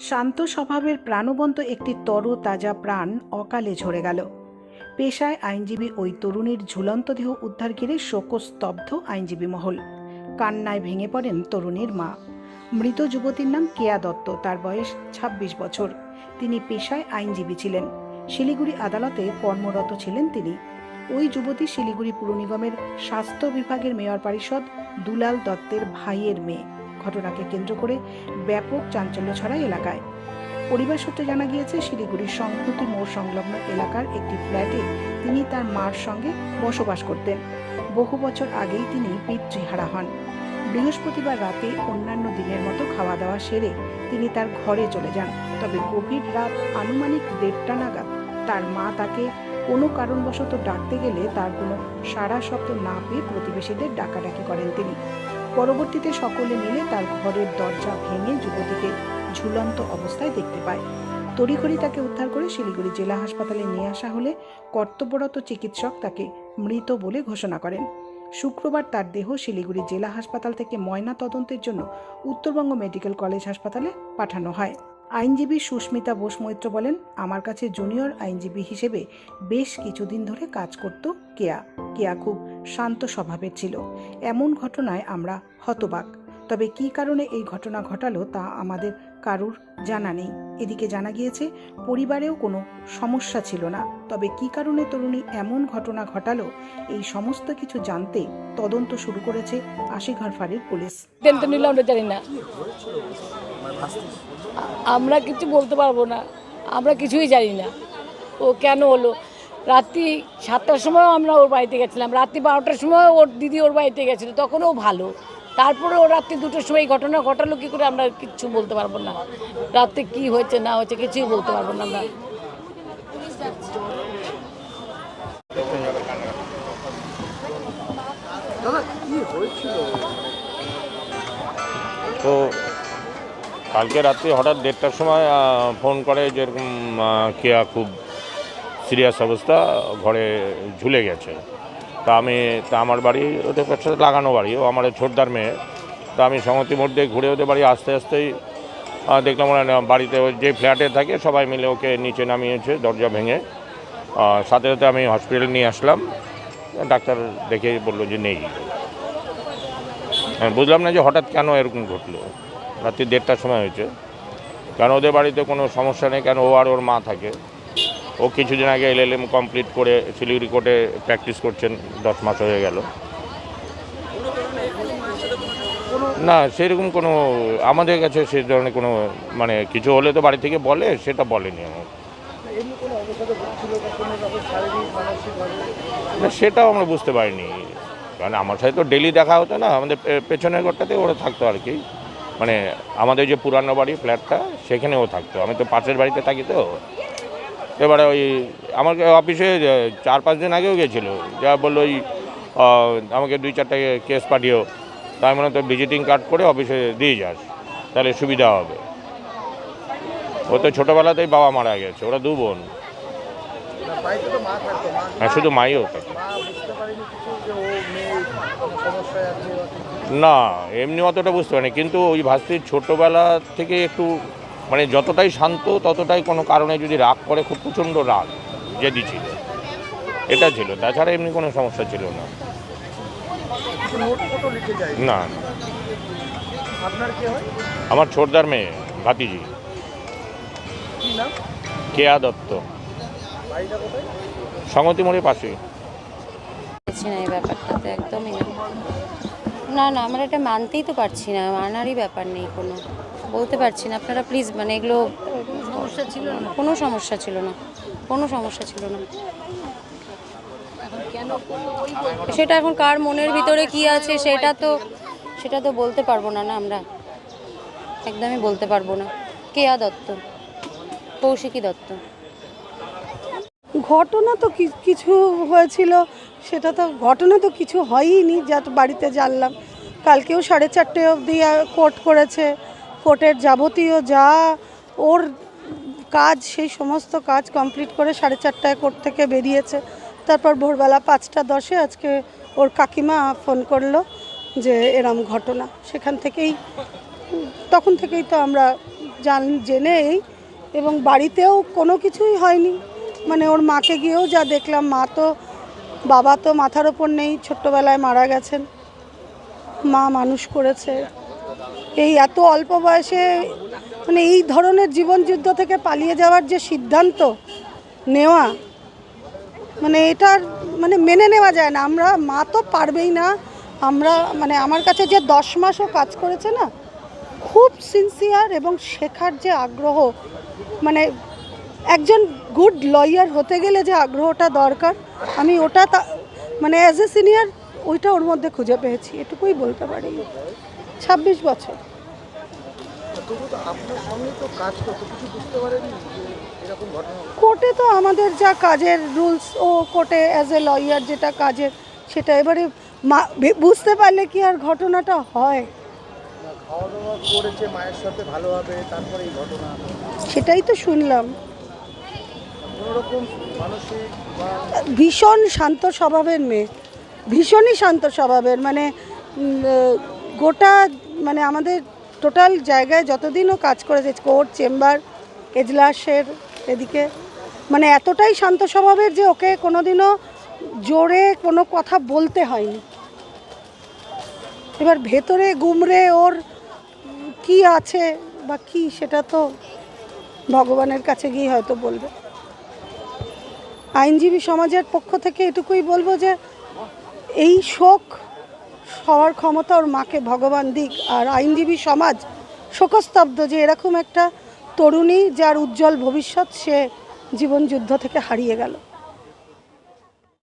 শান্ত স্বভাবের প্রাণবন্ত একটি তর তাজা প্রাণ অকালে ঝরে গেল। পেশায় আইনজীবী ওই তরুণীর ঝুলন্ত দেহ উদ্ধার ঘিরে শোকস্তব্ধ আইনজীবী মহল। কান্নায় ভেঙে পড়েন তরুণীর মা। মৃত যুবতীর নাম কেয়া দত্ত, তার বয়স ২৬ বছর। তিনি পেশায় আইনজীবী ছিলেন। শিলিগুড়ি আদালতে কর্মরত ছিলেন তিনি। ওই যুবতী শিলিগুড়ি পুর নিগমের স্বাস্থ্য বিভাগের মেয়র পরিষদ দুলাল দত্তের ভাইয়ের মেয়ে। ঘটনাকে কেন্দ্র করে ব্যাপক চাঞ্চল্য ছড়ায় এলাকায়। পরিবার সূত্রে জানা গিয়েছে, শিলিগুড়ির সংহতি মোড় সংলগ্ন এলাকার একটি ফ্ল্যাটে তিনি তার মার সঙ্গে বসবাস করতেন। বহু বছর আগেই তিনি পিতৃহারা হন। বৃহস্পতিবার রাতে অন্যান্য দিনের মতো খাওয়া দাওয়া সেরে তিনি তার ঘরে চলে যান। তবে গভীর রাত আনুমানিক দেড়টা নাগাদ তার মা তাকে কোনো কারণবশত ডাকতে গেলে তার কোনো সারা শব্দ না পেয়ে প্রতিবেশীদের ডাকাডাকি করেন তিনি। পরবর্তীতে সকলে মিলে তার ঘরের দরজা ভেঙে যুবতীকে ঝুলন্ত অবস্থায় দেখতে পায়। তড়িঘড়ি তাকে উদ্ধার করে শিলিগুড়ি জেলা হাসপাতালে নিয়ে আসা হলে কর্তব্যরত চিকিৎসক তাকে মৃত বলে ঘোষণা করেন। শুক্রবার তার দেহ শিলিগুড়ি জেলা হাসপাতাল থেকে ময়না তদন্তের জন্য উত্তরবঙ্গ মেডিকেল কলেজ হাসপাতালে পাঠানো হয়। আইনজীবী সুস্মিতা বোস মৈত্র বলেন, আমার কাছে জুনিয়র আইনজীবী হিসেবে বেশ কিছুদিন ধরে কাজ করত কেয়া। কেয়া খুব শান্ত স্বভাবের ছিল। এমন ঘটনায় আমরা হতবাক। তবে কী কারণে এই ঘটনা ঘটালো তা আমাদের কারুর জানা নেই। এদিকে জানা গিয়েছে, পরিবারেও কোনো সমস্যা ছিল না। তবে কী কারণে তরুণী এমন ঘটনা ঘটালো, এই সমস্ত কিছু জানতে তদন্ত শুরু করেছে আশিঘর ফাঁড়ির পুলিশ। আমরা জানি না। আমরা কিছু বলতে পারব না। আমরা কিছুই জানি না। ও কেন হলো? রাত্রি সাতটার সময় আমরা ওর বাড়িতে গেছিলাম। রাত্রি বারোটার সময় ওর দিদি ওর বাড়িতে গেছিল তখন ও ভালো। তারপরে ও রাত্রি দুটোর সময় এই ঘটনা ঘটালো কী করে আমরা কিচ্ছু বলতে পারব না। রাত্রে কি হয়েছে না হয়েছে কিছুই বলতে পারব না আমরা। তো কালকে রাত্রি হঠাৎ দেড়টার সময় ফোন করে যেরকম কেয়া খুব সিরিয়াস অবস্থা, ঘরে ঝুলে গেছে। তা আমি, তা আমার বাড়ি, ওদের সাথে লাগানো বাড়ি, ও আমার ছোটদার মেয়ে। তা আমি সমতি মধ্যে ঘুরে ওদের বাড়ি আস্তে আস্তেই দেখলাম ওরা বাড়িতে যে ফ্ল্যাটে থাকে, সবাই মিলে ওকে নিচে নামিয়েছে, দরজা ভেঙে। সাথে সাথে আমি হসপিটালে নিয়ে আসলাম। ডাক্তার দেখে বলল যে নেই। বুঝলাম না যে হঠাৎ কেন এরকম ঘটলো। রাত্রি দেড়টার সময় হয়েছে। কেন ওদের বাড়িতে কোনো সমস্যা নেই? কেন ও আর ওর মা থাকে? ও কিছুদিন আগে এল এল এম কমপ্লিট করে শিলিগুড়ি কোর্টে প্র্যাকটিস করছেন, দশ মাস হয়ে গেল। না, সেরকম কোনো, আমাদের কাছে সে ধরনের কোনো মানে কিছু হলে তো বাড়ি থেকে বলে, সেটা বলেনি আমার না, সেটাও আমরা বুঝতে পারিনি। কারণ আমার সাথে তো ডেলি দেখা হতো না, আমাদের পেছনের ঘরটাতে ওরা থাকতো আর কি। মানে আমাদের যে পুরানো বাড়ি ফ্ল্যাটটা সেখানেও থাকতো। আমি তো পাশের বাড়িতে থাকি তো। এবারে ওই আমাকে অফিসে চার পাঁচ দিন আগেও গেছিল। যা বলল ওই আমাকে দুই চারটে কেস পাঠিয়েও। তাই মানে তো ভিজিটিং কার্ড করে অফিসে দিয়ে যাস, তাহলে সুবিধা হবে। ও তো ছোটোবেলাতেই বাবা মারা গেছে, ওরা দু বোন। হ্যাঁ শুধু মাইও থাকে। না, এমনি অতটা বুঝতে পারিনি, কিন্তু ওই ভাস্তির ছোটোবেলা থেকে একটু মানে যতটাই শান্ত ততটাই কোনো কারণে যদি রাগ করে খুব প্রচণ্ড রাগ জেদি ছিল এটা ছিল তাছাড়া এমনি কোনো সমস্যা ছিল না। কিছু নোট ফটো লিখে যায় না। আপনার কি হয়? আমার ছোটদার মেয়ে ভাতিজি। কেয়া দত্ত। সংগতি মোড়ের পাশে পারছি না এই ব্যাপারটাতে একদমই না না আমরা এটা মানতেই তো পারছি না মানারই ব্যাপার নেই কোনো। বলতে পারছি না। আপনারা প্লিজ মানে এগুলো সমস্যা ছিল না? কোনো সমস্যা ছিল না। কোনো সমস্যা ছিল না। সেটা এখন কার মনের ভিতরে কি আছে সেটা তো সেটা তো বলতে পারব না না আমরা। একদমই বলতে পারব না। কেয়া দত্ত? কৌশিকী দত্ত। ঘটনা তো কি- কিছু হয়েছিল সেটা তো ঘটনা তো কিছু হয়ইনি যা তো বাড়িতে জানলাম। কালকেও সাড়ে চারটে অবধি কোর্ট করেছে। কোর্টের যাবতীয় যা ওর কাজ, সেই সমস্ত কাজ কমপ্লিট করে সাড়ে চারটায় কোর্ট থেকে বেরিয়েছে। তারপর ভোরবেলা পাঁচটা দশে আজকে ওর কাকিমা ফোন করল যে এরম ঘটনা। সেখান থেকেই, তখন থেকেই তো আমরা জান জেনেই এবং বাড়িতেও কোনো কিছুই হয়নি। মানে ওর মাকে গিয়েও যা দেখলাম, মা তো, বাবা তো মাথার ওপর নেই, ছোট্টবেলায় মারা গেছেন। মা মানুষ করেছে। এই এত অল্প বয়সে মানে এই ধরনের জীবনযুদ্ধ থেকে পালিয়ে যাওয়ার যে সিদ্ধান্ত নেওয়া মানে এটার মানে মেনে নেওয়া যায় না। আমরা মা তো পারবেই না। আমরা মানে আমার কাছে যে দশ মাসও কাজ করেছে না, খুব সিনসিয়ার এবং শেখার যে আগ্রহ মানে একজন গুড লয়ার হতে গেলে যে আগ্রহটা দরকার, আমি ওটা মানে অ্যাজ এ সিনিয়র ওইটা ওর মধ্যে খুঁজে পেয়েছি। এটুকুই বলতে পারি। ছাব্বিশ বছর। কোর্টে তো আমাদের যা কাজের রুলস, ও কোর্টে অ্যাজ এ লয়ার যেটা কাজের, সেটা এবারে বুঝতে পারলে কি আর ঘটনাটা হয়? সেটাই তো শুনলাম। ভীষণ শান্ত স্বভাবের মেয়ে। ভীষণই শান্ত স্বভাবের মানে গোটা মানে আমাদের টোটাল জায়গায় যতদিনও কাজ করেছে কোর্ট চেম্বার এজলাসের এদিকে মানে এতটাই শান্ত স্বভাবের যে ওকে কোনোদিনও জোরে কোনো কথা বলতে হয়নি। এবার ভেতরে গুমরে ওর কি আছে বা কি, সেটা তো ভগবানের কাছে গিয়ে হয়তো বলবে। আইনজীবী সমাজের পক্ষ থেকে এটুকুই বলব যে, এই শোক হওয়ার ক্ষমতা ওর মাকে ভগবান দিক আর আইনজীবী সমাজ শোকস্তব্ধ যে এরকম একটা তরুণী যার উজ্জ্বল ভবিষ্যৎ সে জীবন যুদ্ধ থেকে হারিয়ে গেল।